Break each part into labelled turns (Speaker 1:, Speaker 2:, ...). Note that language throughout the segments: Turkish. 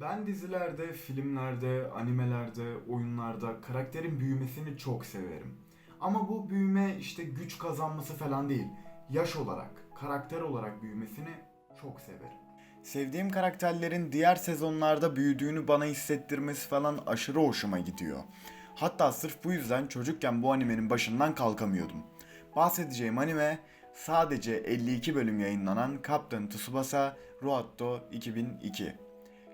Speaker 1: Ben dizilerde, filmlerde, animelerde, oyunlarda karakterin büyümesini çok severim. Ama bu büyüme işte güç kazanması falan değil. Yaş olarak, karakter olarak büyümesini çok severim. Sevdiğim karakterlerin diğer sezonlarda büyüdüğünü bana hissettirmesi falan aşırı hoşuma gidiyor. Hatta sırf bu yüzden çocukken bu animenin başından kalkamıyordum. Bahsedeceğim anime sadece 52 bölüm yayınlanan Captain Tsubasa Ruatto 2002.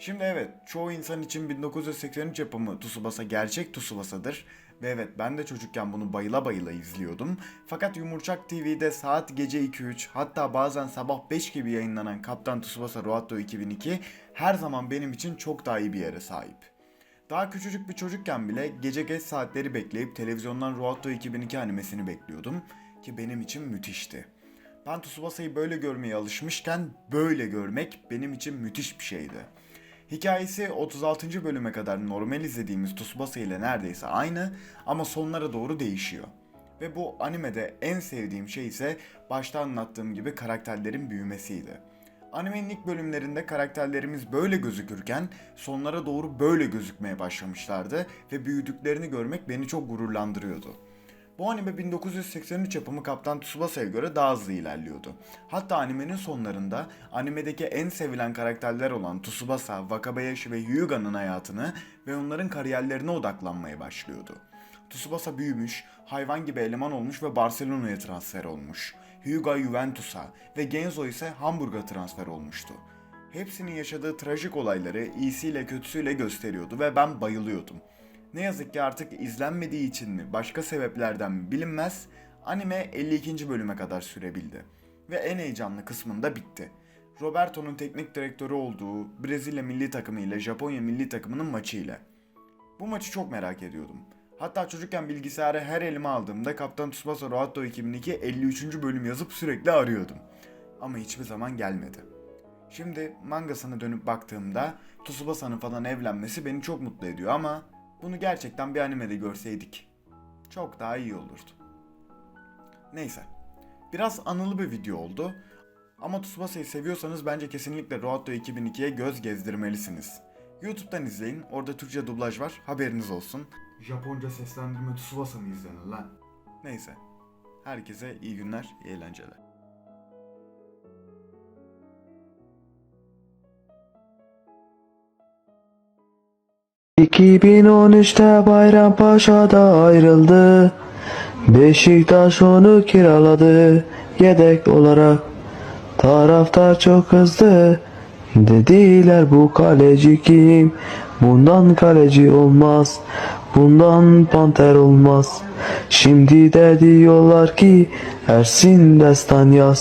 Speaker 1: Şimdi evet, çoğu insan için 1983 yapımı Tsubasa gerçek Tsubasa'dır. Ve evet ben de çocukken bunu bayıla bayıla izliyordum. Fakat Yumurcak TV'de saat gece 2-3 hatta bazen sabah 5 gibi yayınlanan Kaptan Tsubasa Ruatto 2002 her zaman benim için çok daha iyi bir yere sahip. Daha küçücük bir çocukken bile gece geç saatleri bekleyip televizyondan Ruatto 2002 animesini bekliyordum ki benim için müthişti. Ben Tsubasa'yı böyle görmeye alışmışken böyle görmek benim için müthiş bir şeydi. Hikayesi 36. bölüme kadar normal izlediğimiz Tsubasa ile neredeyse aynı ama sonlara doğru değişiyor. Ve bu animede en sevdiğim şey ise başta anlattığım gibi karakterlerin büyümesiydi. Animenin ilk bölümlerinde karakterlerimiz böyle gözükürken sonlara doğru böyle gözükmeye başlamışlardı ve büyüdüklerini görmek beni çok gururlandırıyordu. Bu anime 1983 yapımı Kaptan Tsubasa'ya göre daha hızlı ilerliyordu. Hatta animenin sonlarında animedeki en sevilen karakterler olan Tsubasa, Wakabayashi ve Hyuga'nın hayatını ve onların kariyerlerine odaklanmaya başlıyordu. Tsubasa büyümüş, hayvan gibi eleman olmuş ve Barcelona'ya transfer olmuş. Hyuga Juventus'a ve Genzo ise Hamburg'a transfer olmuştu. Hepsinin yaşadığı trajik olayları iyisiyle kötüsüyle gösteriyordu ve ben bayılıyordum. Ne yazık ki artık izlenmediği için mi başka sebeplerden mi bilinmez anime 52. bölüme kadar sürebildi. Ve en heyecanlı kısmında bitti. Roberto'nun teknik direktörü olduğu Brezilya milli takımı ile Japonya milli takımının maçı ile. Bu maçı çok merak ediyordum. Hatta çocukken bilgisayarı her elime aldığımda Kaptan Tsubasa Roatto 2002 53. bölüm yazıp sürekli arıyordum. Ama hiçbir zaman gelmedi. Şimdi mangasına dönüp baktığımda Tsubasa'nın falan evlenmesi beni çok mutlu ediyor ama bunu gerçekten bir animede görseydik çok daha iyi olurdu. Neyse. Biraz anılı bir video oldu. Ama Tsubasa'yı seviyorsanız bence kesinlikle Roatto 2002'ye göz gezdirmelisiniz. YouTube'dan izleyin. Orada Türkçe dublaj var. Haberiniz olsun. Japonca seslendirme Tsubasa mı izlenir lan? Neyse. Herkese iyi günler, iyi eğlenceler.
Speaker 2: ...2013'te Bayrampaşa'da ayrıldı. Beşiktaş onu kiraladı yedek olarak. Taraftar çok kızdı. Dediler bu kaleci kim? Bundan kaleci olmaz. Bundan panter olmaz. Şimdi de diyorlar ki Ersin Destan yaz.